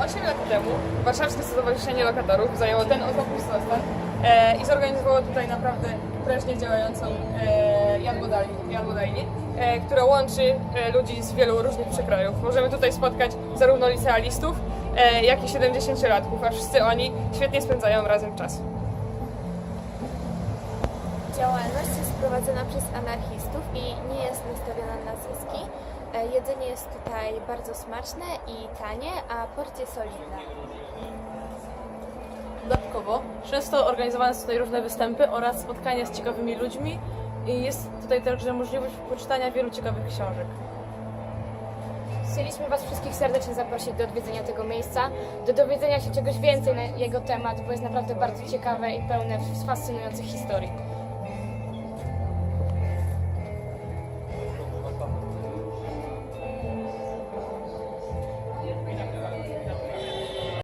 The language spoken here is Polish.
8 lat temu Warszawskie Stowarzyszenie Lokatorów zajęło ten oto pustostan e, i zorganizowało tutaj naprawdę prężnie działającą e, jadłodajnię, e, która łączy e, ludzi z wielu różnych przekrojów. Możemy tutaj spotkać zarówno licealistów, e, jak i 70-latków, a wszyscy oni świetnie spędzają razem czas. Działalność jest prowadzona przez anarchistów i nie jest nastawiona na zyski. E, Jedzenie jest tutaj bardzo smaczne i tanie, a porcje solidne. Dodatkowo często organizowane są tutaj różne występy oraz spotkania z ciekawymi ludźmi i jest tutaj także możliwość poczytania wielu ciekawych książek. Chcieliśmy Was wszystkich serdecznie zaprosić do odwiedzenia tego miejsca, do dowiedzenia się czegoś więcej na jego temat, bo jest naprawdę bardzo ciekawe i pełne fascynujących historii.